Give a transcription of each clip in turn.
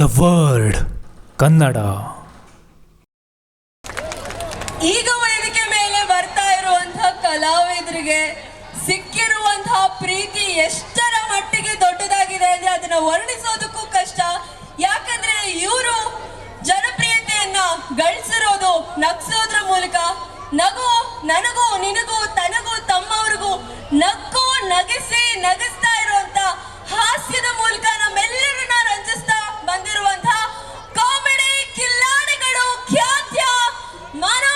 The word, Kannada. ಈಗ ವೇದಿಕೆ ಮೇಲೆ ಬರ್ತಾ ಇರುವಂತಹ ಕಲಾವಿದರಿಗೆ ಸಿಕ್ಕಿರುವಂತಹ ಪ್ರೀತಿ ಎಷ್ಟರ ಮಟ್ಟಿಗೆ ದೊಡ್ಡದಾಗಿದೆ ಅಂದ್ರೆ ಅದನ್ನ ವರ್ಣಿಸೋದಕ್ಕೂ ಕಷ್ಟ. ಯಾಕಂದ್ರೆ ಇವರು ಜನಪ್ರಿಯತೆಯನ್ನ ಗಳಿಸಿರೋದು ನಗ್ಸೋದ್ರ ಮೂಲಕ. ನಗು, ನನಗೂ, ನಿನಗೂ, ತನಗೂ, ತಮ್ಮವ್ರಿಗೂ ನಕ್ಕು ನಗಿಸಿ ನಗಿಸ್ತಾ ಇರುವಂತ ಹಾಸ್ಯದ ಮೂಲಕ ನಮ್ಮೆಲ್ಲರನ್ನ ರಂಜಿಸ್ತಾ ಬಂದಿರುವಂತಹ ಕಾಮಿಡಿ ಕಿಲ್ಲಾಡಿಗಳು ಖ್ಯಾತ್ಯ ಮನೋಹರ್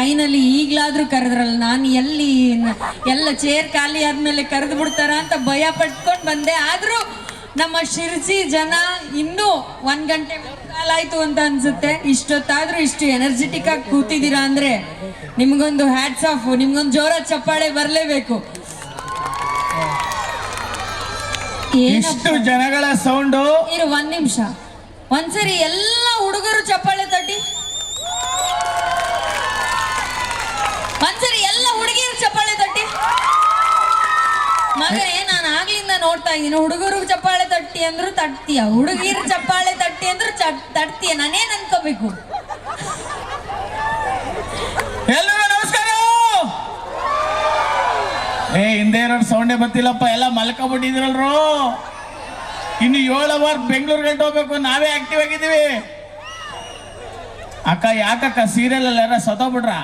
ಫೈನಲಿ ಈಗ್ಲಾದ್ರೂ ಕರೆದ್ರಲ್ಲ ನಾನು ಎಲ್ಲಿ ಎಲ್ಲ ಚೇರ್ ಖಾಲಿ ಆದ್ಮೇಲೆ ಕರೆದು ಬಿಡ್ತಾರ ಅಂತ ಭಯ ಪಟ್ಕೊಂಡು ಬಂದೆ. ಆದ್ರೂ ನಮ್ಮ ಶಿರ್ಸಿ ಜನ ಇನ್ನೂ ಒಂದ್ ಗಂಟೆ ಕಾಲಾಯ್ತು ಅಂತ ಅನ್ಸುತ್ತೆ. ಇಷ್ಟೊತ್ತಾದ್ರೂ ಇಷ್ಟು ಎನರ್ಜೆಟಿಕ್ ಆಗಿ ಕೂತಿದ್ದೀರಾ ಅಂದ್ರೆ ನಿಮ್ಗೊಂದು ಹ್ಯಾಟ್ಸ್ ಆಫ್ ನಿಮ್ಗೊಂದು ಜೋರ ಚಪ್ಪಾಳೆ ಬರ್ಲೇಬೇಕು. ಇಷ್ಟು ಜನಗಳ ಸೌಂಡು ಇರು ಒಂದ್ ನಿಮಿಷ. ಒಂದ್ಸರಿ ಎಲ್ಲ ಹುಡುಗರು ಚಪ್ಪಾಳೆ ತಟ್ಟಿ. ಒಂದ್ಸರಿ ಎಲ್ಲ ಹುಡುಗಿಯರು ಚಪ್ಪಾಳೆ ತಟ್ಟಿ? ಮಗನೇ ನಾನು ಆಗ್ಲಿಂದ ನೋಡ್ತಾ ಇದ್ದೀನಿ. ಹುಡುಗರು ಚಪ್ಪಾಳೆ ತಟ್ಟಿ ಅಂದ್ರು ತಟ್ತೀಯ. ಹುಡುಗಿರು ಚಪ್ಪಾಳೆ ತಟ್ಟಿ ಅಂದ್ರು ತಟ್ತೀಯ. ನಾನೇನ್ ಅನ್ಕೋಬೇಕು? ನಮಸ್ಕಾರ! ಏ, ಹಿಂದೆ ಇರೋ ಸೌಂಡೇ ಬರ್ತಿಲ್ಲಪ್ಪ. ಎಲ್ಲ ಮಲ್ಕೊಬಿಟ್ಟಿದ್ರಲ್ರು? ಇನ್ನು ಏಳು ಅವರ್ ಬೆಂಗಳೂರು ಗಂಟೆ ಹೋಗ್ಬೇಕು. ನಾವೇ ಆಕ್ಟಿವ್ ಆಗಿದ್ದೀವಿ. ಅಕ್ಕ, ಯಾಕಕ್ಕ? ಸೀರಿಯಲ್ ಎಲ್ಲ ಸತ್ತೋಗ್ಬಿಟ್ರ?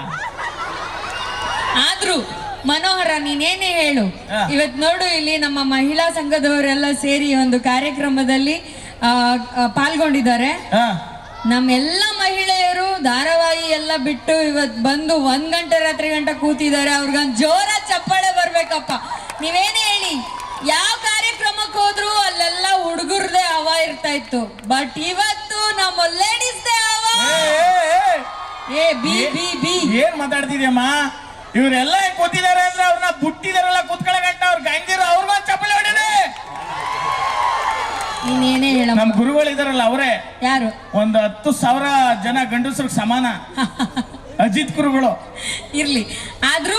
ಆದ್ರೂ ಮನೋಹರ ನೀನೇನೇ ಹೇಳು. ಇವತ್ ನೋಡು ಇಲ್ಲಿ ನಮ್ಮ ಮಹಿಳಾ ಸಂಘದವರೆಲ್ಲ ಸೇರಿ ಒಂದು ಕಾರ್ಯಕ್ರಮದಲ್ಲಿ ಪಾಲ್ಗೊಂಡಿದ್ದಾರೆ. ನಮ್ಮೆಲ್ಲ ಮಹಿಳೆಯರು ಧಾರಾವಾಹಿ ಎಲ್ಲ ಬಿಟ್ಟು ಇವತ್ ಬಂದು ಒಂದ್ ಗಂಟೆ ರಾತ್ರಿ ಗಂಟೆ ಕೂತಿದ್ದಾರೆ. ಅವ್ರಿಗೊಂದ್ ಜೋರ ಚಪ್ಪಾಳೆ ಬರ್ಬೇಕಪ್ಪ. ನೀವೇನೇ ಹೇಳಿ ಯಾವ ಕಾರ್ಯಕ್ರಮಕ್ಕೆ ಹೋದ್ರು ಅಲ್ಲೆಲ್ಲ ಹುಡುಗರದೇ ಹವ ಇರ್ತಾ ಇತ್ತು. ಬಟ್ ಇವತ್ತು ನಮ್ಮ ಲೇಡೀಸ್. ಏ ಬಿ ಬಿ ಬಿ. ಏನ್ ಮಾತಾಡ್ತಿದ್ಯಮ್ಮ? ಇವರೆಲ್ಲ ಕೂತಿದ್ದಾರೆ ಅಂದ್ರೆ ಅವ್ರನ್ನ ಬುಟ್ಟಿದಾರಲ್ಲ ಕೂತ್ಕೊಳ್ಳೋ ಗಂಟ ಅವ್ರ ಗಂಗಿರು ಅವ್ರಿಗೊಂದು ಚಪ್ಪಲಿ ಹೊಡಿದೆ ಇನ್ನೇನೇ ಹೇಳ ನಮ್ ಗುರುಗಳು ಇದಾರಲ್ಲ ಅವರೇ. ಯಾರು? ಒಂದು ಹತ್ತು ಸಾವಿರ ಜನ ಗಂಡಸ್ರಿಗೆ ಸಮಾನ. ಅಜಿತ್ ಗುರುಗಳು. ಇರ್ಲಿ. ಆದ್ರೂ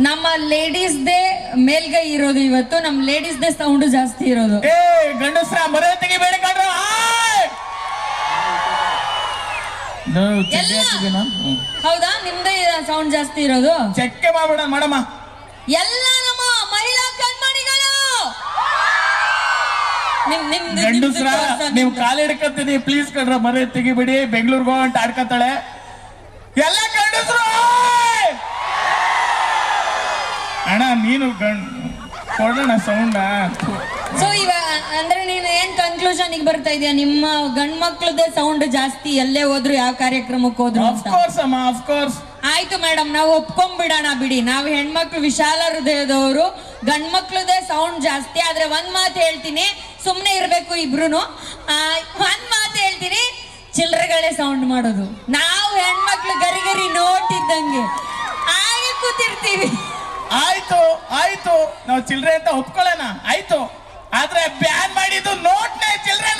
ನಮ್ಮ ಲೇಡೀಸ್ದೇ ಮೇಲ್ಗೈ ಇರೋದು ಇವತ್ತು ನಮ್ಮ ಲೇಡೀಸ್ದೇ ಸೌಂಡ್ ಜಾಸ್ತಿ ಇರೋದು. ಏ ಗಂಡಸ್ರ ಮರೆ ತೆಗಿಬೇಡ ಕಣ್ರ. ಎಲ್ಲ. ಹೌದಾ? ನಿಮ್ದೇ ಸೌಂಡ್ ಜಾಸ್ತಿ ಇರೋದು? ಚೆಕ್ಕೆ ಮಾಡ್ಬಿಡ ಮಾಡಮ್ಮ. ಎಲ್ಲ ನಮ್ಮ ಮಹಿಳಾ ಕಣ್ಮಣಿಗಳು! ನಿಮ್ ನಿಮ್ದು ಗಂಡಸ್ರ ನಿಮ್ದು ತೋರ್ಸು, ನೀವು. ಕಾಲು ಹಿಡ್ಕತ್ತೀನಿ. ಪ್ಲೀಸ್ ಕಣ್ರ ಮರೆ ತೆಗಿಬಿಡಿ. ಬೆಂಗಳೂರಿಗೆ ಹೋಗಂಟ ಆಡ್ಕೊತಾಳೆ ಎಲ್ಲ ಗಂಡಸ್ರು ಅಣ್ಣ ನೀನು ಗಂಡ್ ಕೊಡೋಣ ಸೌಂಡ್ ಸೊ ಇವಾಗ ಅಂದ್ರೆ ನೀನು ಏನ್ ಕನ್ಕ್ಲೂಷನ್ ಬರ್ತಾ ಇದೆಯಾ? ನಿಮ್ಮ ಗಂಡ್ ಮಕ್ಳದೇ ಸೌಂಡ್ ಜಾಸ್ತಿ ಎಲ್ಲೇ ಹೋದ್ರು ಯಾವ ಕಾರ್ಯಕ್ರಮಕ್ಕೆ ಹೋದ್ರು ಆಫ್ ಅಂತ. ಕೋರ್ಸ್ ಅಮ್ಮ ಆಫ್ ಕೋರ್ಸ್ ಆಯ್ತು ಮೇಡಮ್ ನಾವು ಒಪ್ಕೊಂಡ್ಬಿಡೋಣ ಬಿಡಿ. ನಾವು ಹೆಣ್ಮಕ್ಳು ವಿಶಾಲ ಹೃದಯದವರು ಗಂಡ್ ಮಕ್ಳದೇ ಸೌಂಡ್ ಜಾಸ್ತಿ ಆದ್ರೆ ಒಂದ್ ಮಾತು ಹೇಳ್ತೀನಿ ಸುಮ್ನೆ ಇರ್ಬೇಕು ಇಬ್ರುನು. ಆ, ಒಂದ್ ಮಾತು ಹೇಳ್ತೀನಿ ಚಿಲ್ಲರೆಗಳೇ ಸೌಂಡ್ ಮಾಡೋದು. ನಾವು ಹೆಣ್ಮಕ್ಳು ಗರಿ ಗರಿ ನೋಟಿದ್ದಂಗೆ. ಹಾಗೆ ಕೂತಿರ್ತೀವಿ. ಆಯ್ತು ಆಯ್ತು. ನಾವು ಚಿಲ್ರೆ ಅಂತ ಒಪ್ಕೊಳ್ಳೋಣ. ಆಯ್ತು. ಆದ್ರೆ ಬ್ಯಾನ್ ಮಾಡಿದ್ದು ನೋಟ್ನೇ ಚಿಲ್ಡ್ರನ್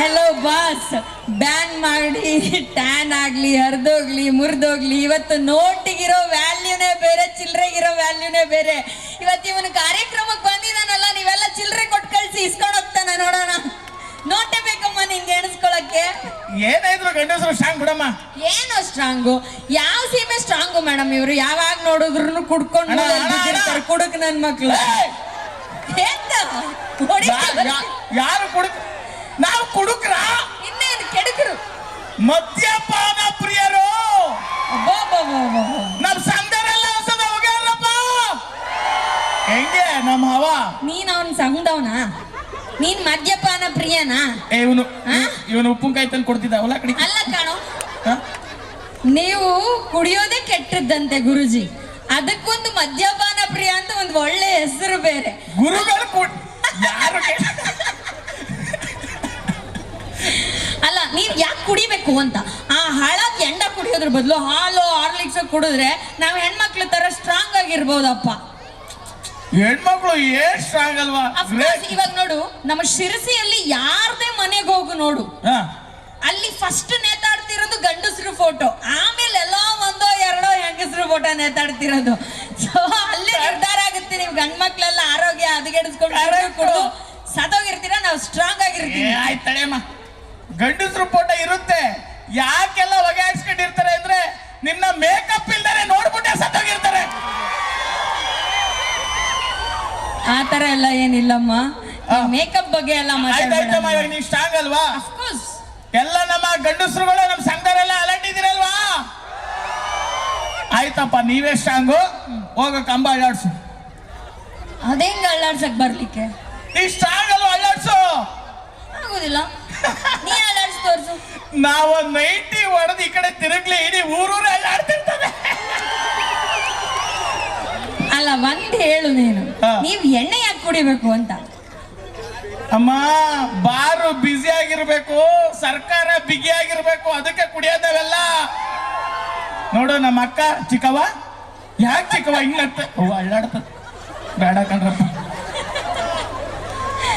ಹೆಲೋ ಬಾಸ್ ಬ್ಯಾನ್ ಮಾಡಿ ಟ್ಯಾನ್ ಆಗ್ಲಿ, ಹರಿದೋಗ್ಲಿ, ಮುರಿದೋಗ್ಲಿ, ಇವತ್ತು ನೋಟಿಗಿರೋ ವ್ಯಾಲ್ಯೂನೇ ಬೇರೆ ಚಿಲ್ಲರೆಗಿರೋ ವ್ಯಾಲ್ಯೂನೇ ಬೇರೆ. ಇವತ್ತು ಇವನು ಕಾರ್ಯಕ್ರಮಕ್ಕೆ ಬಂದಿದ್ದಾನಲ್ಲ, ನೀವೆಲ್ಲ ಚಿಲ್ಲರೆ ಕೊಟ್ಟು ಕಳಿಸಿ ಇಸ್ಕೊಂಡು ಹೋಗ್ತಾನೆ ನೋಡೋಣ. ನೋಟೇ ಬೇಕಮ್ಮ ನಿಂಗೆ ಎಣಿಸ್ಕೊಳಕ್ಕೆ? ಏನಾಯ್ತು ಗಂಡಸರು ಸ್ಟ್ರಾಂಗ್ ಬಿಡಮ್ಮ. ಏನು ಸ್ಟ್ರಾಂಗು ಯಾವ ಸೀಮೆ ಸ್ಟ್ರಾಂಗು ಮೇಡಮ್ ಇವರು? ಯಾವಾಗ ನೋಡಿದ್ರು ಕುಡ್ಕೊಂಡು ಅಣ್ಣ, ಅಣ್ಣ, ಬಿದ್ದಿರ್ತಾರೆ ಅಣ್ಣ. ಕುಡುಕ್ ನನ್ ಮಕ್ಳು. ಹೊಡಿತಾರೆ. ಯಾ- ಯಾರು ಕುಡುಕ್? ನಾವು ಕುಡುಕ್ರ? ಇನ್ನೇನು ಕೆಡುಕರು? ಮದ್ಯಪಾನ ಪ್ರಿಯರು. ಅಬ್ಬಬ್ಬಬ್ಬಬ್ಬ. ನಮ್ ಸಂಘದಲ್ಲ ಹೊಸದ ಹೋಗ್ಯಾರಪ್ಪ ಹೆಂಗೆ ನಮ್ಮ ಹವ? ನೀನ್ ಅವನ್ ಸಂಘದವನ ನೀನ್ ಮದ್ಯಪಾನ ಪ್ರಿಯನಾ? ಏ ಇವನು? ಇವನು ಉಪ್ಪಿನಕಾಯಿ ತಂದು ಕೊಡ್ತಿದ್ದ. ಅವಲ ಕಡಿ ಅಲ್ಲ ಕಾಣೋ. ನೀವು ಕುಡಿಯೋದೇ ಕೆಟ್ಟದ್ದಂತೆ ಗುರುಜಿ. ಅದಕ್ಕೊಂದು ಮದ್ಯಪಾನ ಪ್ರಿಯ ಅಂತ ಒಂದು ಒಳ್ಳೆ ಹೆಸರು ಬೇರೆ. ಗುರುಗಳು ಯಾರು ಅಲ್ಲ ನೀವ್ ಯಾಕೆ ಕುಡಿಬೇಕು ಅಂತ? ಆ ಹಾಳಾಗಿ ಎಂಡ ಕುಡಿಯೋದ್ರ ಬದಲು ಹಾಲು ಹಾರ್ಲಿಕ್ಸ್ ಕುಡಿದ್ರೆ ನಾವ್ ಹೆಣ್ಮಕ್ಳ ತರ ಸ್ಟ್ರಾಂಗ್ ಆಗಿ ಆಗಿರ್ಬೋದಪ್ಪ. ಹೆಣ್ಮಕ್ಳು ಎಷ್ಟ್ ಸ್ಟ್ರಾಂಗ್ ಅಲ್ವಾ ಅಫ್ಕೋರ್ಸ್ ಇವಾಗ ನೋಡು ನಮ್ಮ ಶಿರಸಿಯಲ್ಲಿ ಯಾರದೇ ಮನೆಗೆ ಹೋಗು ನೋಡು. ಹಾ. ಅಲ್ಲಿ ಫಸ್ಟ್ ನೇತಾಡ್ತಿರೋದು ಗಂಡಸರು ಫೋಟೋ ಆಮೇಲೆ ಎಲ್ಲೋ ಒಂದೋ ಎರಡೋ ಹೆಂಗಸರು ಫೋಟೋ ನೇತಾಡ್ತಿರೋದು. ಸೊ ಅಲ್ಲಿ ನಿರ್ಧಾರ ಆಗುತ್ತೆ. ನೀವು ಗಂಡ್ ಮಕ್ಳೆಲ್ಲ ಆರೋಗ್ಯ ಹದಗೆಡಿಸ್ಕೊಂಡು ಆರೋಗ್ಯ ಕೊಡು. ಸತ್ತೋಗಿರ್ತೀರ? ನಾವು ಸ್ಟ್ರಾಂಗ್ ಆಗಿರ್ತೀವಿ. ಆಗಿರ್ತೀವಿ ತಡೆಯಮ್ಮ ಗಂಡಸ್ರು ಫೋಟೋ ಇರುತ್ತೆ. ಯಾಕೆಲ್ಲ ಆ ತರ ಎಲ್ಲ ಏನಿಲ್ಲಮ್ಮ? ಮೇಕಪ್ ಬಗ್ಗೆ ಎಲ್ಲ ಆಯ್ತಾಯ್ತಮ್ಮ ಇವಾಗ ನೀವು ಸ್ಟ್ರಾಂಗ್ ಅಲ್ವಾ? ಅಫ್ಕೋರ್ಸ್ ಎಲ್ಲ ನಮ್ಮ ಗಂಡಸರುಗಳು ನಮ್ಮ ಸಂಘದವರೆಲ್ಲ ಅಲಟ್ಟಿದಿರಲ್ವಾ ಆಯ್ತಪ್ಪ ನೀವೇ ಸ್ಟ್ರಾಂಗು ಹೋಗ ಕಂಬ ಅಳ್ಳಾಡ್ಸು. ಅದೇಂಗ ಅಳ್ಳಾಡ್ಸಕ್ ಬರ್ಲಿಕ್ಕೆ? ನೀ ಸ್ಟ್ರಾಂಗ್ ಅಲ್ವಾ ಅಳ್ಳಾಡ್ಸು? ಆಗುದಿಲ್ಲ. ನೀ ಅಳ್ಳಾಡ್ಸ್ ತೋರ್ಸು. ನಾವು ನೈಟಿ ಹೊಡೆದು ಈ ಕಡೆ ತಿರುಗ್ಲಿ ಇಡೀ ಊರೂರು ಅಳ್ಳಾಡ್ತಿರ್ತದೆ. ಒಂದ್ ಹೇಳು ನೀನು. ನೀವ್ ಎಣ್ಣೆ ಯಾಕೆ ಕುಡಿಬೇಕು ಅಂತ? ಅಮ್ಮ ಬಾರು ಬ್ಯುಸಿ ಆಗಿರ್ಬೇಕು ಸರ್ಕಾರ ಬಿಗಿ ಆಗಿರ್ಬೇಕು ಅದಕ್ಕೆ ಕುಡಿಯೋದವೆಲ್ಲ? ನೋಡು ನಮ್ಮ ಅಕ್ಕ ಚಿಕ್ಕವ ಯಾಕೆ ಚಿಕ್ಕವ? ಹಿಂಗತ್ತೆ ಅಳ್ಳಾಡ್ತ ಬೇಡ ಕಣ್ರಪ್ಪ.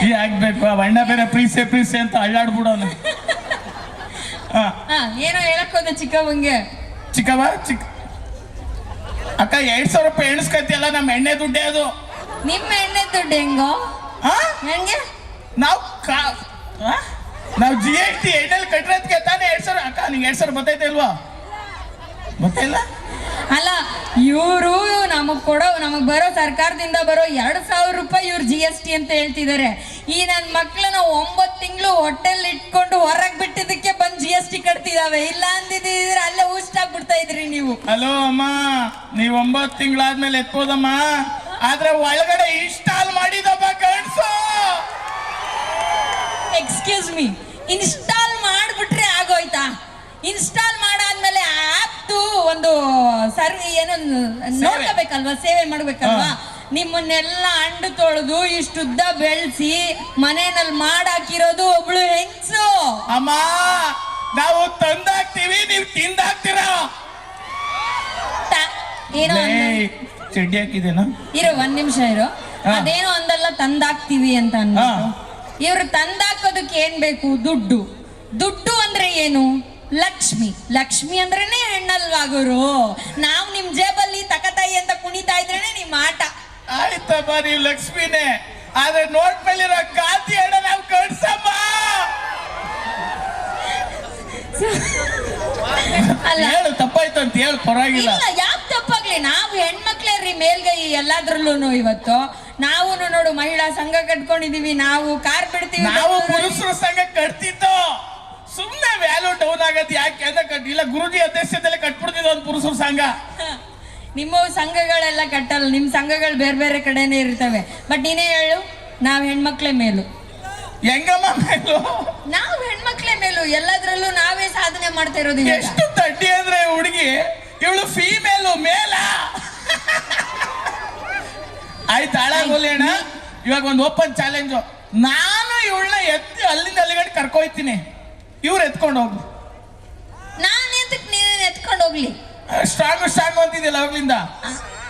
ಈ ಆ ಅಣ್ಣ ಬೇರೆ ಪ್ರೀಸೆ ಪ್ರೀಸೆ ಅಂತ ಅಳ್ಳಾಡ್ಬಿಡೋನು. ಹಾ. ಏನೋ ಹೇಳಕ್ ಹೋದ ಚಿಕ್ಕವಂಗೆ ಚಿಕ್ಕವ ಚಿಕ್ಕ ಅಕ್ಕ ಎರಡ್ ಸಾವಿರ ರೂಪಾಯಿ ಎಣಿಸ್ಕತಿಯಲ್ಲ ನಮ್ಮ ಎಣ್ಣೆ ದುಡ್ಡೇ ಅದು. ನಿಮ್ಮ ಎಣ್ಣೆ ದುಡ್ಡು ಹೆಂಗೋ? ಹಾ? ಹೆಂಗೆ? ನಾವು? ನಾವು ಜಿ ಎಸ್ ಟಿ ಎಣ್ಣೆಲ್ ಕಟ್ಟಿರೋದಕ್ಕೆ ತಾನೇ ಎರಡ್ ಸಾವಿರ. ಅಕ್ಕ ನಿಂಗೆ ಎರಡ್ ಸಾವಿರ ಬತ್ತೈತೆ ಇಲ್ವಾ? ಗೊತ್ತಿಲ್ಲ ಅಲ್ಲ ಇವರು ನಮಗ್ ಕೊಡೋ ನಮಗ್ ಬರೋ ಸರ್ಕಾರದಿಂದ ಬರೋ ಎರಡ್ ಸಾವಿರ ರೂಪಾಯಿ ಇವ್ರು ಜಿ ಎಸ್ ಟಿ ಅಂತ ಹೇಳ್ತಿದ್ದಾರೆ ಈ ನನ್ನ ಮಕ್ಳನ್ನ ಒಂಬತ್ತು ತಿಂಗಳು ಹೊಟ್ಟೆಲ್ ಇಟ್ಕೊಂಡು ಹೊರಗ್ ಬಿಟ್ಟಿದ್ದಕ್ಕೆ ಬಂದ್ ಜಿ ಎಸ್ ಟಿ ಕಟ್ತಿದಾವೆ. ಇಲ್ಲ ಅಂದಿದ್ರೆ ಅಲ್ಲೇ ಊಷ್ಟಾಗ್ಬಿಡ್ತಾ ಇದ್ರಿ ನೀವು. ಹಲೋ ಅಮ್ಮ ನೀವ್ ಒಂಬತ್ತು ತಿಂಗಳಾದ್ಮೇಲೆ ಎತ್ಬೋದಮ್ಮ? ಆದ್ರೆ ಒಳಗಡೆ ಇನ್ಸ್ಟಾಲ್ ಮಾಡಿದಪ್ಪ ಗಂಡ್ಸು! ಎಕ್ಸ್ಕ್ಯೂಸ್ ಮೀ ಇನ್ಸ್ಟಾಲ್ ಮಾಡ್ಬಿಟ್ರೆ ಆಗೋಯ್ತಾ? ಇನ್ಸ್ಟಾಲ್ ಮಾಡಾದ್ಮೇಲೆ ಆಪ್ದು ಒಂದು ಸರ್ವಿ ಏನೋ ನೋಡ್ಕೋಬೇಕಲ್ವಾ ಸೇವೆ ಮಾಡ್ಬೇಕಲ್ವಾ. ನಿಮ್ಮನ್ನೆಲ್ಲ ಅಂಡು ತೊಳೆದು ಇಷ್ಟುದ್ದ ಬೆಳೆಸಿ ಮನೆಯಲ್ಲಿ ಮಾಡಾಕಿರೋದು ಒಬ್ಳು ಹೆಂಗ್ಸು? ಅಮ್ಮ ನಾವು ತಂದಾಕ್ತೀವಿ ನೀವು ತಿಂದಾಕ್ತೀರ? ಇರೋ ಏನೋ ಲೇ, ಅಂದ- ಚಡ್ಡಿ ಹಾಕಿದೇನ ಇರು ಒಂದ್ ನಿಮಿಷ ಇರೋ. ಅದೇನು ಅಂದಲ್ಲ ತಂದಾಕ್ತಿವಿ ಅಂತ ಹಾ. ಇವ್ರು ತಂದಾಕೋದಕ್ಕೆ ಏನ್ ಬೇಕು? ದುಡ್ಡು. ದುಡ್ಡು ಅಂದ್ರೆ ಏನು? ಲಕ್ಷ್ಮಿ. ಲಕ್ಷ್ಮಿ ಅಂದ್ರೇನೆ ಹೆಣ್ಣಲ್ವಾ ಗುರು? ನಾವು ನಿಮ್ ಜೇಬಲ್ಲಿ ತಕತಾಯಿ ಅಂತ ಕುಣಿತಾ ಇದ್ರೇನೆ ನಿಮ್ ಆಟ. ಆಯ್ತಮ್ಮ ನೀವು ಲಕ್ಷ್ಮಿನೇ. ಆದ್ರೆ ನೋಟ್ ಮೇಲಿರೋ ಗಾತಿ ಹಣ ನಾವು ಕಳ್ಸಮ್ಮ. ಅಲ್ಲ. ಹೇಳು ತಪ್ಪಾಯ್ತು ಅಂತ ಹೇಳು ಪರವಾಗಿಲ್ಲ. ಇಲ್ಲ ಯಾಕೆ ತಪ್ಪಾಗ್ಲಿ? ನಾವು ಹೆಣ್ಮಕ್ಳೇ ರೀ ಮೇಲ್ಗೈ ಎಲ್ಲಾದ್ರಲ್ಲೂ ಇವತ್ತು. ನಾವು ನೋಡು ಮಹಿಳಾ ಸಂಘ ಕಟ್ಕೊಂಡಿದೀವಿ ನಾವು ಕಾರ್ ಬಿಡ್ತೀವಿ ನಾವು. ಪುರುಷರ ಸಂಘ ಕಟ್ತಿದ್ದೋ ಸುಮ್ಮನೆ ವ್ಯಾಲ್ಯೂ ಡೌನ್ ಆಗತ್ತೆ ಯಾಕೆ ಅಂತ ಕಟ್ ಇಲ್ಲ ಗುರುಜಿ ಅಧ್ಯಕ್ಷತೆಯಲ್ಲಿ ಕಟ್ಬಿಡ್ತಿದ್ದ ಒಂದು ಪುರುಷರ ಸಂಘ. ನಿಮ್ಮ ಸಂಘಗಳೆಲ್ಲ ಕಟ್ಟಲ್ಲ ನಿಮ್ಮ ಸಂಘಗಳು ಬೇರೆ ಬೇರೆ ಕಡೆನೇ ಇರ್ತವೆ. ಬಟ್ ನೀನೇ ಹೇಳು ನಾವು ಹೆಣ್ಮಕ್ಳೇ ಮೇಲು. ಹೆಂಗಮ್ಮ ಮೇಲು? ನಾವು ಹೆಣ್ಮಕ್ಳೇ ಮೇಲು. ಎಲ್ಲದರಲ್ಲೂ ನಾವೇ ಸಾಧನೆ ಮಾಡ್ತಾ ಇರೋದು ಇವಾಗ. ಎಷ್ಟು ತಡ್ಡಿ ಅಂದ್ರೆ ಹುಡುಗಿ ಇವಳು ಫೀಮೇಲು ಮೇಲ. ಆಯ್ತು ಹಾಳಾಗೋಲಿ ಅಣ್ಣ. ಇವಾಗ ಒಂದು ಓಪನ್ ಚಾಲೆಂಜು ನಾನು ಇವಳನ್ನ ಎತ್ತಿ ಅಲ್ಲಿಂದ ಅಲ್ಲಿಗಡೆ ಕರ್ಕೊಯ್ತೀನಿ. ಇವ್ರು ಎತ್ಕೊಂಡು ಹೋಗ್ಲಿ. ನಾನು ಎಂತಕ್ ನೀನೇನ್ ಎತ್ಕೊಂಡು ಹೋಗ್ಲಿ? ಸ್ಟ್ರಾಂಗ್ ಸ್ಟ್ರಾಂಗ್ ಅಂತಿದ್ದಿಲ್ಲ ಅವಾಗ್ಲಿಂದ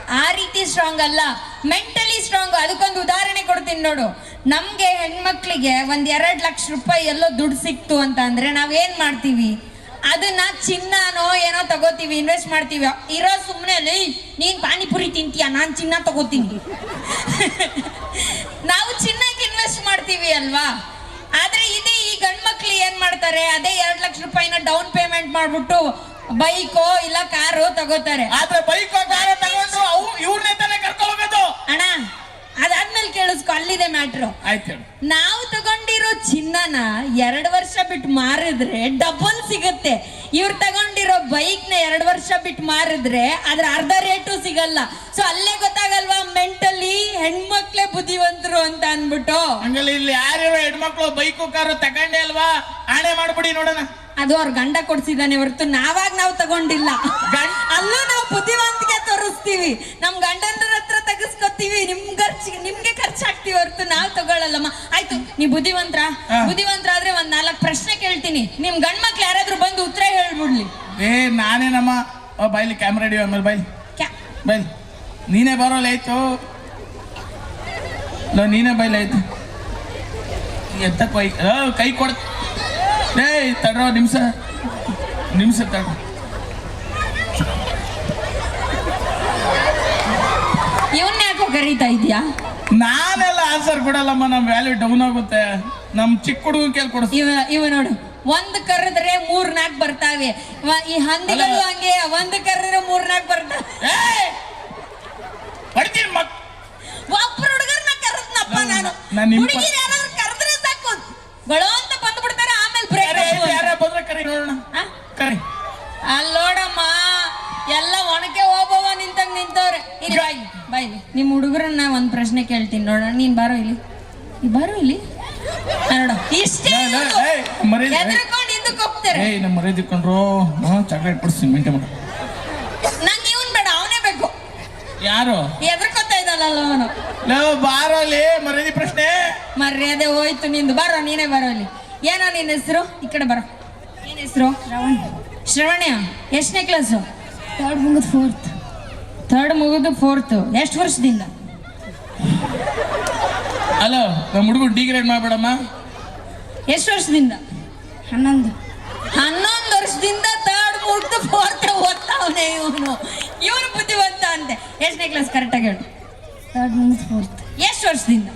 ಆ- ರೀತಿ ಸ್ಟ್ರಾಂಗ್ ಅಲ್ಲ. ಮೆಂಟಲಿ ಸ್ಟ್ರಾಂಗ್ ಅದಕ್ಕೊಂದು ಉದಾಹರಣೆ ಕೊಡ್ತೀನಿ ನೋಡು. ನಮ್ಗೆ ಹೆಣ್ಮಕ್ಳಿಗೆ ಒಂದ್ ಎರಡ್ ಲಕ್ಷ ರೂಪಾಯಿ ಎಲ್ಲೋ ದುಡ್ಡು ಸಿಕ್ತು ಅಂತ ಅಂದ್ರೆ ನಾವೇನ್ ಮಾಡ್ತೀವಿ? ಅದನ್ನ ಚಿನ್ನನೋ ಏನೋ ತಗೋತೀವಿ ಇನ್ವೆಸ್ಟ್ ಮಾಡ್ತೀವಿ. ಇರೋ ಸುಮ್ಮನೆ ನೀನ್ ಪಾನಿಪುರಿ ತಿಂತೀಯ? ನಾನ್ ಚಿನ್ನ ತಗೋತೀನಿ. ನಾವು ಚಿನ್ನಕ್ಕೆ ಇನ್ವೆಸ್ಟ್ ಮಾಡ್ತೀವಿ ಅಲ್ವಾ? ಆದ್ರೆ ಇದೇ ಈ ಗಂಡ್ಮಕ್ಳು ಏನ್ ಮಾಡ್ತಾರೆ? ಅದೇ ಎರಡ್ ಲಕ್ಷ ರೂಪಾಯಿನ ಡೌನ್ ಪೇಮೆಂಟ್ ಮಾಡ್ಬಿಟ್ಟು ಬೈಕೋ ಇಲ್ಲ ಕಾರು ತಗೋತಾರೆ. ಆದ್ರೆ ಬೈಕ್ ಕಾರ ತಗೊಂಡು ಅವು ಇವ್ರನ್ನೇ ತಾನೇ ಕರ್ಕೊಂಡು ಹೋಗೋದು ಅಣ್ಣ ಅದಾದ್ಮೇಲೆ ಕೇಳಿಸ್ಕೊ ಅಲ್ಲಿದೆ ಮ್ಯಾಟ್ರು. ಆಯ್ತು ನಾವು ತಗೊಂಡಿರೋ ಚಿನ್ನನ ಎರಡು ವರ್ಷ ಬಿಟ್ಟು ಮಾರಿದ್ರೆ ಡಬಲ್ ಸಿಗುತ್ತೆ. ಇವ್ರು ತಗೊಂಡಿರೋ ಬೈಕ್ನ ಎರಡು ವರ್ಷ ಬಿಟ್ಟು ಮಾರಿದ್ರೆ ಅದ್ರ ಅರ್ಧ ರೇಟು ಸಿಗಲ್ಲ. ಸೊ ಅಲ್ಲೇ ಗೊತ್ತಾಗಲ್ವಾ ಮೆಂಟಲಿ ಹೆಣ್ಮಕ್ಳೇ ಬುದ್ಧಿವಂತರು ಅಂತ ಅನ್ಬಿಟ್ಟು ಇಲ್ಲಿ ಯಾರ್ಯಾರು ಹೆಣ್ಮಕ್ಳು ಬೈಕು ಕಾರು ತಗೊಂಡೆ ಅಲ್ವಾ? ಆಣೆ ಮಾಡ್ಬಿಡಿ ನೋಡೋಣ. ಅದು ಅವ್ರ ಗಂಡ ಕೊಡ್ಸಿದಾನೆ ಹೊರತು ನಾವಾಗ ನಾವು ತಗೊಂಡಿಲ್ಲ. ಗಂಡ ಅಲ್ಲೂ ನಾವು ಬುದ್ಧಿವಂತಿಕೆ ತೋರಿಸ್ತೀವಿ. ನಮ್ ಗಂಡನ ಹತ್ರ ತೆಗಿಸ್ಕೊತೀವಿ. ನಿಮ್ ಖರ್ಚು ನಿಮ್ಗೆ ಖರ್ಚು ಹಾಕ್ತಿವಿ ಹೊರತು ನಾವು ತಗೊಳ್ಳಲ್ಲಮ್ಮ ಆಯ್ತು ನೀ ಬುದ್ಧಿವಂತ್ರ. ಬುದ್ಧಿವಂತರ ಆದ್ರೆ ಒಂದ್ ನಾಲ್ಕು ಪ್ರಶ್ನೆ ಕೇಳ್ತೀನಿ. ನಿಮ್ ಗಂಡ್ ಮಕ್ಳು ಯಾರಾದ್ರೂ ಬಂದು ಉತ್ತರ ಹೇಳ್ಬಿಡ್ಲಿ. ಏ ನಾನೇನಮ್ಮ? ಬೈಲಿ ಕ್ಯಾಮ್ರಾ ಹಿಡಿಯೋ ಆಮೇಲೆ ಬೈಲಿ. ಕ್ಯಾ- ಬೈಲಿ. ನೀನೇ ಬರೋಲ್ಲ ಆಯ್ತು. ನೀನೇ ಬೈಲ್ ಆಯ್ತು. ಎತ್ತ ಕೈ ಕೈ ಕೊಡ್ ಏಯ್ ತಡ್ರೋ ನಿಮಿಷ ನಿಮಿಷ ತಡ್ರ ಇವನ್ ಯಾಕೋ ಕರೀತಾ ಇದ್ಯಾ? ನಾನೆಲ್ಲ ಆನ್ಸರ್ ಕೊಡಲ್ಲಮ್ಮ ನಮ್ಮ ವ್ಯಾಲ್ಯೂ ಡೌನ್ ಆಗುತ್ತೆ. ನಮ್ಮ ಚಿಕ್ಕ ಹುಡುಗ ಕೇಳಿ ಇವ ಇವ ನೋಡು. ಒಂದ್ ಕರೆದ್ರೆ ಮೂರ್ ನಾಲ್ಕು ಬರ್ತಾವೆ ಈ ಹಂದಿಗಳು. ಹಂಗೆ ಒಂದ್ ಕರೆದ್ರೆ ಮೂರ್ ನಾಲ್ಕು ಬರ್ತಾವೆ. ಏಯ್! ಹೊಡಿತೀನಿ ಮಕ್ ಒಬ್ರು ಹುಡುಗರ್ನ ಕರೆದ್ನಪ್ಪ ನಾನು- ನಾನು. ನಿಮ್ಮ- ಹುಡುಗಿರು ಯಾರಾದ್ರೂ ಕರೆದ್ರೆ ಸಾಕು. ಗಳೋ ಅಂತ ಯಾರೇ ಬಂದ್ರೆ ಕರಿ ನೋಡೋಣ ಕರಿ. ಅಲ್ಲಿ ನೋಡಮ್ಮ ಎಲ್ಲ ಒಣಕೆ ಹೋಗವ ನಿಂತಂಗ್ ನಿಂತವ್ರೆ. ಬಾಯ್ ಬಾಯ್ ನಿಮ್ಮ ಹುಡುಗರನ್ನ ಒಂದ್ ಪ್ರಶ್ನೆ ಕೇಳ್ತೀನಿ ನೋಡೋಣ. ನೀನ್ ಬಾರೋ ಇಲ್ಲಿ. ಬಾರೋ ಇಲ್ಲಿ? ನೋಡು. ಇಷ್ಟೇ. ಎದ್ರುಕೊಂಡು ಹಿಂದಕ್ಕೆ ಹೋಗ್ತಾರೆ. ಏಯ್ ನಮ್ಮ ಮರ್ಯಾದೆ ಇಟ್ಕೊಂಡ್ರು. ಚಾಕ್ಲೇಟ್ ಕೊಡಿಸ್ತೀನಿ ಮೆಂಟೆ ಮಾಡು ನಂಗೆ ಇವನ್ ಬೇಡ ಅವನೇ ಬೇಕು. ಯಾರು? ಎದ್ರಕೊತಾ ಇದ್ದಲ್ಲ ಅವನು. ಲೋ ಬಾರೋಲಿ ಮರ್ಯಾದೆ ಪ್ರಶ್ನೆ. ಮರ್ಯಾದೆ ಹೋಯ್ತು ನಿಂದು. ಬಾರೋ ನೀನೇ ಬಾರೋ ಇಲ್ಲಿ ಏನೋ ನಿನ್ನ ಹೆಸರು? ಈ ಕಡೆ ಬರೋ. ಏನ್ ಹೆಸರು? ಶ್ರವಣ್ಯ? ಎಷ್ಟನೇ ಕ್ಲಾಸು ತರ್ಡ್ ಮುಗಿದು ಫೋರ್ತ್ ಥರ್ಡ್ ಮುಗಿದು ಫೋರ್ತ್ ಎಷ್ಟು ವರ್ಷದಿಂದ? ಹಲೋ ನಮ್ಮ ಹುಡುಗರು ಡಿಗ್ರೇಡ್ ಮಾಡ್ಬೇಡಮ್ಮ. ಎಷ್ಟು ವರ್ಷದಿಂದ? ಹನ್ನೊಂದು. ಹನ್ನೊಂದು ವರ್ಷದಿಂದ ಥರ್ಡ್ ಮುಗಿದು ಫೋರ್ತ್ ಓದ್ತಾವನೆ ಇವನು. ಇವನು ಬುದ್ಧಿವಂತ ಅಂತೆ. ಎಷ್ಟನೇ ಕ್ಲಾಸ್ ಕರೆಕ್ಟಾಗಿ ಹೇಳು. ತರ್ಡ್ ಮುಗಿದು ಫೋರ್ತ್ ಎಷ್ಟು ವರ್ಷದಿಂದ?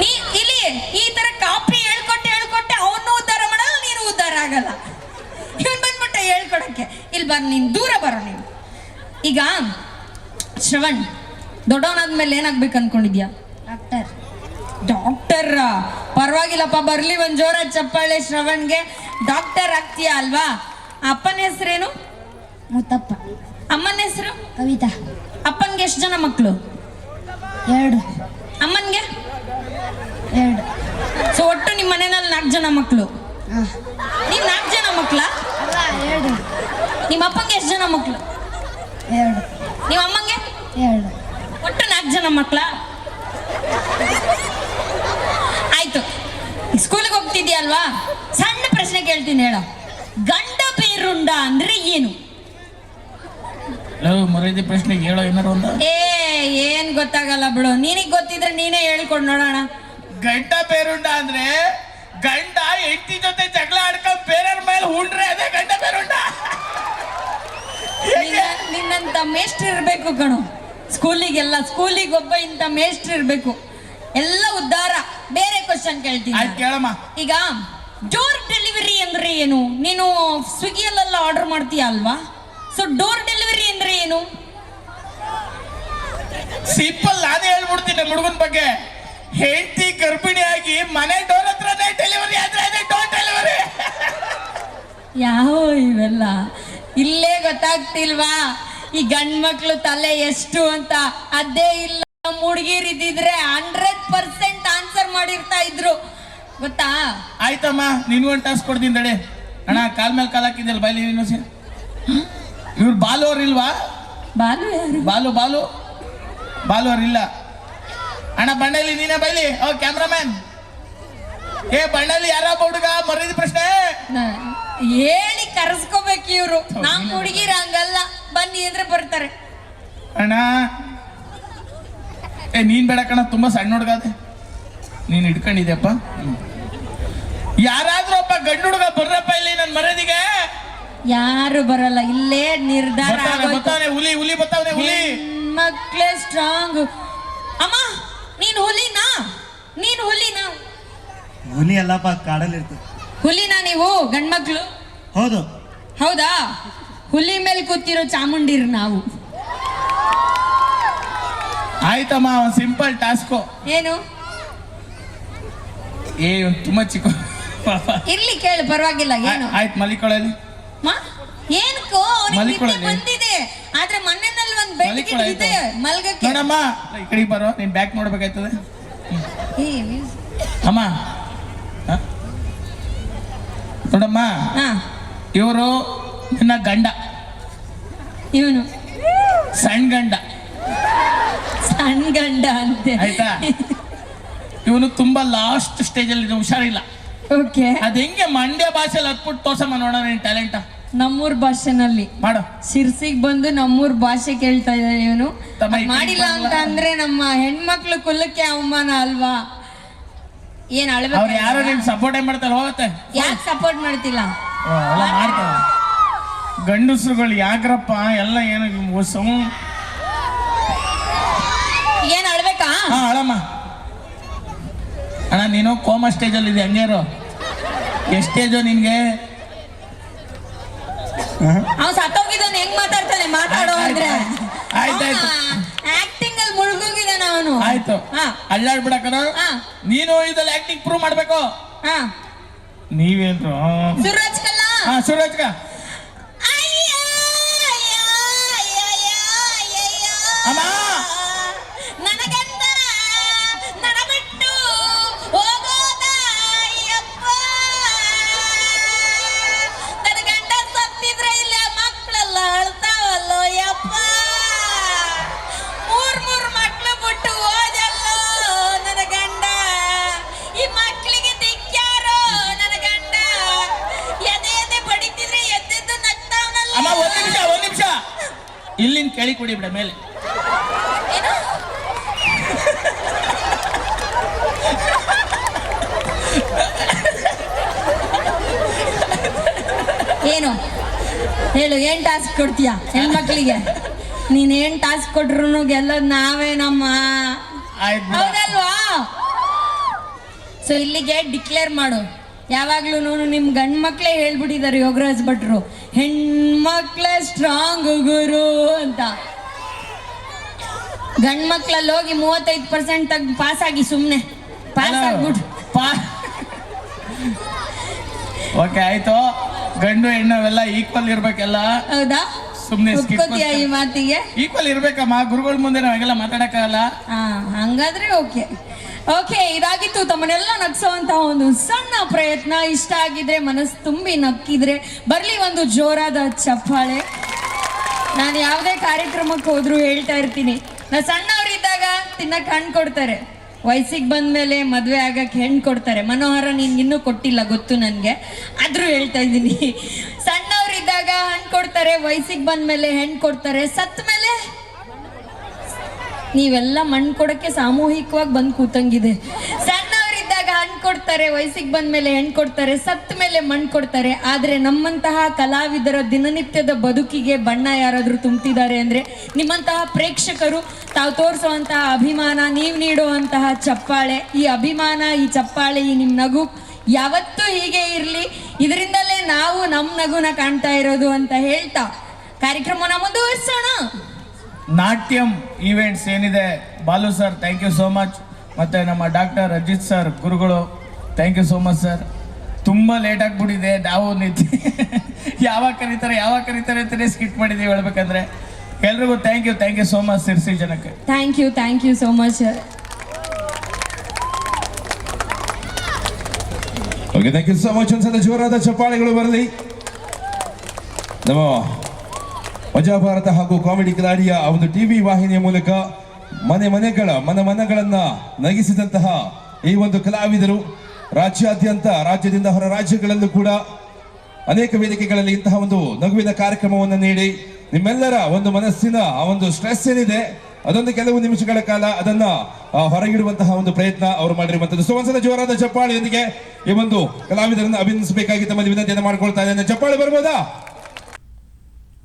ನೀ ಇಲ್ಲಿ ಈ ತರ ಕಾಪಿ ಹೇಳ್ಕೊಟ್ಟೆ ಹೇಳ್ಕೊಟ್ಟೆ ಅವನು ಉದ್ಧಾರ ಮಾಡಲ್ಲ ನೀನು ಉದ್ಧಾರ ಆಗಲ್ಲ. ಇವನ್ ಬಂದ್ಬಿಟ್ಟೆ ಹೇಳ್ಕೊಡಕ್ಕೆ. ಇಲ್ಲಿ ಬರ್ ನೀನು ದೂರ ಬರೋ ನೀನು. ಈಗ ಶ್ರವಣ್ ದೊಡ್ಡವನಾದ್ಮೇಲೆ ಏನಾಗ್ಬೇಕು ಅನ್ಕೊಂಡಿದ್ಯಾ? ಡಾಕ್ಟರ್. ಡಾಕ್ಟರ್ ಪರವಾಗಿಲ್ಲಪ್ಪ ಬರ್ಲಿ ಒಂದ್ ಜೋರ ಚಪ್ಪಾಳೆ ಶ್ರವಣ್ಗೆ. ಡಾಕ್ಟರ್ ಆಗ್ತೀಯ ಅಲ್ವಾ? ಅಪ್ಪನ ಹೆಸರೇನು? ಮುತ್ತಪ್ಪ. ಅಮ್ಮನ ಹೆಸರು? ಕವಿತಾ. ಅಪ್ಪನ್ಗೆ ಎಷ್ಟು ಜನ ಮಕ್ಕಳು ಎರಡು. ಅಮ್ಮನ್ಗೆ? ಎರಡು. ಸೊ ಒಟ್ಟು ನಿಮ್ಮ ಮನೆಯಲ್ಲಿ ನಾಲ್ಕು ಜನ ಮಕ್ಕಳು ನೀವು ನಾಲ್ಕು ಜನ ಮಕ್ಕಳ? ಅಲ್ಲ ಎರಡು. ನಿಮ್ಮ ಅಪ್ಪಂಗೆ ಎಷ್ಟು ಜನ ಮಕ್ಕಳು ಎರಡು. ನಿಮ್ಮ ಅಮ್ಮಂಗೆ? ಎರಡು. ಒಟ್ಟು ನಾಲ್ಕು ಜನ ಮಕ್ಕಳ ಆಯ್ತು. ಸ್ಕೂಲಿಗೆ ಹೋಗ್ತಿದ್ಯಲ್ವಾ? ಸಣ್ಣ ಪ್ರಶ್ನೆ ಕೇಳ್ತೀನಿ ಹೇಳ. ಗಂಡ ಬೇರುಂಡ ಅಂದ್ರೆ ಏನು? ಪ್ರಶ್ನೆ ಮರ್ಯಾದೆ ಪ್ರಶ್ನೆಗೆ ಹೇಳೋ ಏನಾರು ಒಂದು ಏ ಏನ್ ಗೊತ್ತಾಗಲ್ಲ ಬಿಡು. ನಿನಗ್ ಗೊತ್ತಿದ್ರೆ ನೀನೇ ಹೇಳ್ಕೊಂಡ್ ನೋಡೋಣ. ಗಂಡ ಬೇರುಂಡ ಅಂದ್ರೆ ಗಂಡ ಹೆಂಡತಿ ಜೊತೆ ಜಗಳ ಆಡ್ಕೊಂಡ್ ಬೇರೆಯವ್ರ ಮೇಲೆ ಹುಂಡ್ರೆ ಅದೇ ಗಂಡ ಬೇರುಂಡ? ನಿನ್ನ- ನಿನ್ನಂತ ಮೇಷ್ಟ್ರು ಇರ್ಬೇಕು ಕಣು. ಸ್ಕೂಲಿಗೆಲ್ಲ ಸ್ಕೂಲಿಗೆ ಒಬ್ಬ ಇಂತ ಮೇಷ್ಟ್ರ್ ಇರ್ಬೇಕು. ಎಲ್ಲ ಉದ್ಧಾರ ಬೇರೆ ಕ್ವಶನ್ ಕೇಳ್ತೀನಿ ಆಯ್ತು ನಾನು. ಕೇಳಮ್ಮ. ಈಗ ಡೋರ್ ಡೆಲಿವರಿ ಅಂದ್ರೆ ಏನು? ನೀನು ಸ್ವಿಗ್ಗಿಯಲ್ಲೆಲ್ಲ ಆರ್ಡರ್ ಮಾಡ್ತೀಯ ಅಲ್ವಾ? ಸೊ ಡೋರ್ ಡೆಲಿವರಿ ಅಂದ್ರೆ ಏನು? ಸಿಂಪಲ್ ನಾನೇ ಹೇಳ್ಬಿಡ್ತೀನಿ ನಮ್ಮ ಹುಡುಗನ ಬಗ್ಗೆ. ಹೆಂಡತಿ ಗರ್ಭಿಣಿಯಾಗಿ ಮನೆ ಡೋರ್ ಹತ್ರನೇ ಡೆಲಿವರಿ ಆದ್ರೆ ಅದೇ ಡೋರ್ ಡೆಲಿವರಿ ಯಾವ ಇವೆಲ್ಲ. ಇಲ್ಲೇ ಗೊತ್ತಾಗ್ತಿಲ್ವಾ? ಈ ಗಂಡ್ ಮಕ್ಳು ತಲೆ ಎಷ್ಟು ಅಂತ. ಅದೇ ಇಲ್ಲ. ನಮ್ಮ ಹುಡುಗಿರ್ ಇದ್ದಿದ್ರೆ ಹಂಡ್ರೆಡ್ ಪರ್ಸೆಂಟ್ ಆನ್ಸರ್ ಮಾಡಿರ್ತಾ ಇದ್ರು. ಗೊತ್ತಾ? ಆಯ್ತಮ್ಮ ನಿನ್ಗೊಂದು ಟಾಸ್ ಕೊಡ್ತೀನಿ ತಡೆ ಅಣ್ಣ ಕಾಲ್ ಮೇಲೆ ಕಾಲ್ ಹಾಕಿದ್ದಲ್ಲ ಬೈಲಿ ನೀನು. ಇವ್ರು ಬಾಲು ಅವ್ರಿಲ್ವಾ ಬಾಲು ಯಾರು? ಬಾಲು ಬಾಲು. ಬಾಲು ಇಲ್ಲ. ಅಣ್ಣ ಬಂಡಲಿ ನೀನೇ ಬೈಲಿ? ಓ ಕ್ಯಾಮ್ರಾಮ್ಯಾನ್. ಏ ಬಂಡಲಿ ಯಾರಪ್ಪ ಹುಡುಗ ಮರಿದ ಪ್ರಶ್ನೆ. ಹೇಳಿ ಕರೆಸ್ಕೋಬೇಕು ಇವ್ರು. ನಮ್ ಹುಡುಗಿರ ಹಂಗಲ್ಲ. ಬನ್ನಿ ಅಂದ್ರೆ ಬರ್ತಾರೆ. ಅಣ್ಣ. ಏ ನೀನ್ ಬೇಡ ಕಣ ತುಂಬಾ ಸಣ್ಣ ಹುಡುಗ ಅದೇ. ನೀನ್ ಹಿಡ್ಕೊಂಡಿದ್ಯಪ್ಪ. ಯಾರಾದ್ರೂ ಒಬ್ಬ ಗಂಡು ಹುಡುಗ ಬರ್ರಪ್ಪ ಇಲ್ಲಿ ನನ್ ಮರದಿಗೆ ಯಾರು ಬರಲ್ಲ ಇಲ್ಲೇ ನಿರ್ಧಾರ ಹುಲಿ ಹುಲಿ ಬರ್ತಾವನೆ ಹುಲಿ. ಮಕ್ಳೇ ಸ್ಟ್ರಾಂಗ್ ಅಮ್ಮ ನೀನ್ ಹುಲಿನಾ? ನೀನ್ ಹುಲಿನಾ? ಹುಲಿ ಅಲ್ಲಪ್ಪ ಕಾಡಲ್ಲಿ ಇರ್ತದೆ. ಹುಲಿನಾ ನೀವು ಗಂಡ್ಮಕ್ಳು? ಹೌದು. ಹೌದಾ? ಹುಲಿ ಮೇಲೆ ಕೂತಿರೋ ಚಾಮುಂಡಿರ್ ನಾವು. ಆಯ್ತಮ್ಮ ಒಂದು ಸಿಂಪಲ್ ಟಾಸ್ಕು ಏನು? ಏ ತುಂಬಾ ಚಿಕ್ಕ ಪಾಪ. ಇರ್ಲಿ ಕೇಳು ಪರವಾಗಿಲ್ಲ ಏನು? ಆಯ್- ಆಯ್ತು ಮಲಿಕೊಳ್ಳಲಿ ಮಾ ಏನಕ್ಕೋ ಕೋ ನಿದ್ದೆ. ಬಂದಿದೆ ಆದ್ರೆ ಮನೆಯಲ್ಲಿ ಒಂದ್ ಬೆಡ್ ಮಲ್ಕೊಳ್ಳಿ ಇದೆ ಆಯ್ತು. ಮಲ್ಗಕ್ಕೆ. ನೋಡಮ್ಮ ಈ ಕಡೆಗೆ ಬರೋ ನೀನ್ ಬ್ಯಾಕ್ ನೋಡ್ಬೇಕಾಯ್ತದೆ? ಏ, ಅಮ್ಮ. ಹ? ನೋಡಮ್ಮ ಹಾ. ಇವರು ನಿನ್ನ ಗಂಡ. ಇವನು? ಸಣ್ಣ ಗಂಡ. ಸಣ್ಣ ಗಂಡ ಅಂತ. ಆಯ್ತಾ? ಇವನು ತುಂಬಾ ಲಾಸ್ಟ್ ಸ್ಟೇಜ್ ಅಲ್ಲಿ ಹುಷಾರಿಲ್ಲ. ಓಕೆ ಅದ್ ಹೆಂಗೆ ಮಂಡ್ಯ ಭಾಷೆಲಿ ಹತ್ಬಿಟ್ಟು ತೋರ್ಸಮ್ಮ ನೋಡೋಣ ನಿನ್ ಟ್ಯಾಲೆಂಟ್ ನಮ್ಮೂರ್ ಭಾಷೆನಲ್ಲಿ. ಮಾಡು. ಶಿರ್ಸಿಗ್ ಬಂದು ನಮ್ಮೂರ್ ಭಾಷೆ ಕೇಳ್ತಾ ಇದ್ದಾನೆ ಇವನು. ತಮ್ಮ ಈ ಮಾಡಿಲ್ಲ ಅಂತ ಅಂದ್ರೆ ನಮ್ಮ ಹೆಣ್ಮಕ್ಳು ಕುಲಕ್ಕೆ ಅವಮಾನ ಅಲ್ವಾ? ಏನ್ ಅವ್ರು ಅಳ್ಬೇಕು ಯಾರೋ ನಿನ್ ಸಪೋರ್ಟೇ ಮಾಡ್ತಾರೆ? ಹೋಗತ್ತೆ. ಯಾಕೆ ಸಪೋರ್ಟ್ ಮಾಡ್ತಿಲ್ಲ? ಓ, ಮಾಡ್ತಾರೆ. ಗಂಡಸ್ರುಗಳು ಯಾಕ್ರಪ್ಪ? ಎಲ್ಲ ಏನು ಅಳಬೇಕಾ ಏನ್ ಅಳ್ಬೇಕಾ? ಹಾ ಅಳಮ್ಮ. ಅಣ್ಣ ನೀನು ಕೋಮ ಸ್ಟೇಜಲ್ಲಿ ಇದೆ ಹಂಗೇರು. ಎಷ್ಟು ಸ್ಟೇಜು ನಿನ್ಗೆ? ಅವ್ ಸತ್ತೋಗಿದ್ದಾನೆ ಹೆಂಗ್ ಮಾತಾಡ್ತಾನೆ? ಮಾತಾಡೋ ಅಂದ್ರೆ. ಆಯ್ತ್ ಆಯ್ತು. ಆಕ್ಟಿಂಗ್ ಅಲ್ಲಿ ಮುಳುಗೋಗಿದ್ದಾನೆ ಅವನು. ಆಯ್ತು. ಹಾ. ನೀನು ಇದ್ರಲ್ಲಿ ಆಕ್ಟಿಂಗ್ ಪ್ರೂವ್ ಮಾಡ್ಬೇಕು. ಹಾ. ನೀವೇನ್ರು? ಸುರಜ್ ಕಲ್ಲ ಹಾ ಸುರಜ್ಗ ಇಲ್ಲಿಂದ ಕೊಡಿ ಬಿಡ ಮೇಲೆ. ಏನು? ಏನು? ಹೇಳು ಏನ್ ಟಾಸ್ಕ್ ಕೊಡ್ತೀಯ ಹೆಣ್ಮಕ್ಳಿಗೆ? ನೀನ್ ಏನ್ ಟಾಸ್ಕ್ ಕೊಟ್ರು ಗೆಲ್ಲೋದ್ ನಾವೇ ನಮ್ಮ ಹೌದಲ್ವಾ? ಸೊ ಇಲ್ಲಿಗೆ ಡಿಕ್ಲೇರ್ ಮಾಡು. ಯಾವಾಗ್ಲೂ ನಿಮ್ ಗಂಡ್ ಮಕ್ಳೇ ಹೇಳ್ಬಿಟ್ಟಿದ್ದಾರೆ ಯೋಗರಾಜ್ ಭಟ್ರು. ಹೆಣ್ಮಕ್ಳೇ ಸ್ಟ್ರಾಂಗ್ ಗುರು ಅಂತ. ಗಂಡ್ ಮಕ್ಳಲ್ಲಿ ಹೋಗಿ ಮೂವತ್ತೈದು ಪರ್ಸೆಂಟ್ ತೆಗ್ದು ಪಾಸ್ ಆಗಿ ಸುಮ್ಮನೆ ಪಾಸ್ ಆಗ್ಬಿಟ್ಟು ಓಕೆ ಆಯ್ತು. ಗಂಡು ಹೆಣ್ಣು ಅವೆಲ್ಲ ಈಕ್ವಲ್ ಇರ್ಬೇಕೆಲ್ಲ? ಹೌದಾ? ಸುಮ್ನೆ skip ಒಪ್ಕೋತೀಯ ಈ ಮಾತಿಗೆ? ಈಕ್ವಲ್ ಇರ್ಬೇಕಮ್ಮ. ಗುರುಗಳ ಮುಂದೆ ನಾವೆಲ್ಲ ಮಾತಾಡಕ್ಕಾಗಲ್ಲ? ಹಾ ಹಂಗಾದ್ರೆ ಓಕೆ ಓಕೆ, ಇದಾಗಿತ್ತು ತಮ್ಮನ್ನೆಲ್ಲ ನಗ್ಸುವಂತಹ ಒಂದು ಸಣ್ಣ ಪ್ರಯತ್ನ. ಇಷ್ಟ ಆಗಿದ್ರೆ ಮನಸ್ಸು ತುಂಬಿ ನಕ್ಕಿದ್ರೆ ಬರ್ಲಿ ಒಂದು ಜೋರಾದ ಚಪ್ಪಾಳೆ. ನಾನು ಯಾವುದೇ ಕಾರ್ಯಕ್ರಮಕ್ಕೆ ಹೋದ್ರು ಹೇಳ್ತಾ ಇರ್ತೀನಿ. ನಾ ಸಣ್ಣವರಿದ್ದಾಗ ತಿನ್ನಕ್ ಹಣ್ಣು ಕೊಡ್ತಾರೆ. ವಯಸ್ಸಿಗೆ ಬಂದ್ಮೇಲೆ ಮದುವೆ ಆಗಕ್ಕೆ ಹೆಣ್ಣು ಕೊಡ್ತಾರೆ. ಮನೋಹರ ನೀನು ಇನ್ನೂ ಕೊಟ್ಟಿಲ್ಲ, ಗೊತ್ತು ನನಗೆ. ಆದ್ರೂ ಹೇಳ್ತಾ ಇದ್ದೀನಿ. ಸಣ್ಣವರಿದ್ದಾಗ ಹಣ್ಣು ಕೊಡ್ತಾರೆ, ವಯಸ್ಸಿಗೆ ಬಂದ್ಮೇಲೆ ಹೆಣ್ಣು ಕೊಡ್ತಾರೆ. ಸತ್ ಮೇಲೆ ನೀವೆಲ್ಲ ಮಣ್ಣು ಕೊಡಕ್ಕೆ ಸಾಮೂಹಿಕವಾಗಿ ಬಂದು ಕೂತಂಗಿದೆ. ಸಣ್ಣವರಿದ್ದಾಗ ಹಣ್ಣು ಕೊಡ್ತಾರೆ, ವಯಸ್ಸಿಗೆ ಬಂದ ಮೇಲೆ ಹೆಣ್ಣು ಕೊಡ್ತಾರೆ ಸತ್ತ ಮೇಲೆ ಮಣ್ಣು ಕೊಡ್ತಾರೆ. ಆದರೆ ನಮ್ಮಂತಹ ಕಲಾವಿದರ ದಿನನಿತ್ಯದ ಬದುಕಿಗೆ ಬಣ್ಣ ಯಾರಾದರೂ ತುಂಬ್ತಿದ್ದಾರೆ ಅಂದರೆ ನಿಮ್ಮಂತಹ ಪ್ರೇಕ್ಷಕರು, ತಾವು ತೋರಿಸುವಂತಹ ಅಭಿಮಾನ, ನೀವು ನೀಡುವಂತಹ ಚಪ್ಪಾಳೆ, ಈ ಅಭಿಮಾನ, ಈ ಚಪ್ಪಾಳೆ, ಈ ನಿಮ್ಮ ನಗು ಯಾವತ್ತೂ ಹೀಗೆ ಇರಲಿ. ಇದರಿಂದಲೇ ನಾವು ನಮ್ಮ ನಗುನ ಕಾಣ್ತಾ ಇರೋದು ಅಂತ ಹೇಳ್ತಾ ಕಾರ್ಯಕ್ರಮನ ಮುಂದುವರಿಸೋಣ. ನಾಟ್ಯಂ ಈವೆಂಟ್ಸ್ ಏನಿದೆ? Balu sir thank you so much ಮತ್ತು ನಮ್ಮ ಡಾಕ್ಟರ್ ಅಜಿತ್ ಸರ್ ಗುರುಗಳು thank you so much sir ತುಂಬ ಲೇಟ್ ಆಗಿಬಿಟ್ಟಿದೆ. ನಾವು ನಿಂತು ಯಾವಾಗ ಕರೀತಾರೆ ಯಾವಾಗ ಕರೀತಾರೆ ಅಂತಲೇ ಸ್ಕಿಟ್ ಮಾಡಿದ್ದೀವಿ ಹೇಳ್ಬೇಕಂದ್ರೆ. ಎಲ್ರಿಗೂ thank you thank you so much Sirsi ಜನಕ್ಕೆ. Thank you thank you so much okay thank you so much ಒಂದ್ಸಲ ಜೋರಾದ ಚಪ್ಪಾಳೆಗಳು ಬರಲಿ. ನಮ್ಮ ಮಜಾ ಭಾರತ ಹಾಗೂ ಕಾಮಿಡಿ ಕಿಲಾಡಿಯ ಒಂದು ಟಿವಿ ವಾಹಿನಿಯ ಮೂಲಕ ಮನೆ ಮನೆಗಳ, ಮನ ಮನಗಳನ್ನ ನಗಿಸಿದಂತಹ ಈ ಒಂದು ಕಲಾವಿದರು ರಾಜ್ಯಾದ್ಯಂತ, ರಾಜ್ಯದಿಂದ ಹೊರ ರಾಜ್ಯಗಳಲ್ಲೂ ಕೂಡ ಅನೇಕ ವೇದಿಕೆಗಳಲ್ಲಿ ಇಂತಹ ಒಂದು ನಗುವಿನ ಕಾರ್ಯಕ್ರಮವನ್ನು ನೀಡಿ ನಿಮ್ಮೆಲ್ಲರ ಒಂದು ಮನಸ್ಸಿನ ಆ ಒಂದು ಸ್ಟ್ರೆಸ್ ಏನಿದೆ, ಅದೊಂದು ಕೆಲವು ನಿಮಿಷಗಳ ಕಾಲ ಅದನ್ನ ಹೊರಗಿಡುವಂತಹ ಒಂದು ಪ್ರಯತ್ನ ಅವರು ಮಾಡಿರುವಂತದ್ದು ಸೊ ಒಂದ್ಸಲ ಜೋರಾದ ಚಪ್ಪಾಳಿಯೊಂದಿಗೆ ಈ ಒಂದು ಕಲಾವಿದರನ್ನು ಅಭಿನಂದಿಸಬೇಕಾಗಿ ತಮ್ಮಲ್ಲಿ ವಿನಂತಿಯನ್ನು ಮಾಡ್ಕೊಳ್ತಾ ಇದ್ದೇನೆ. ಚಪ್ಪಾಳಿ ಬರ್ಬೋದಾ?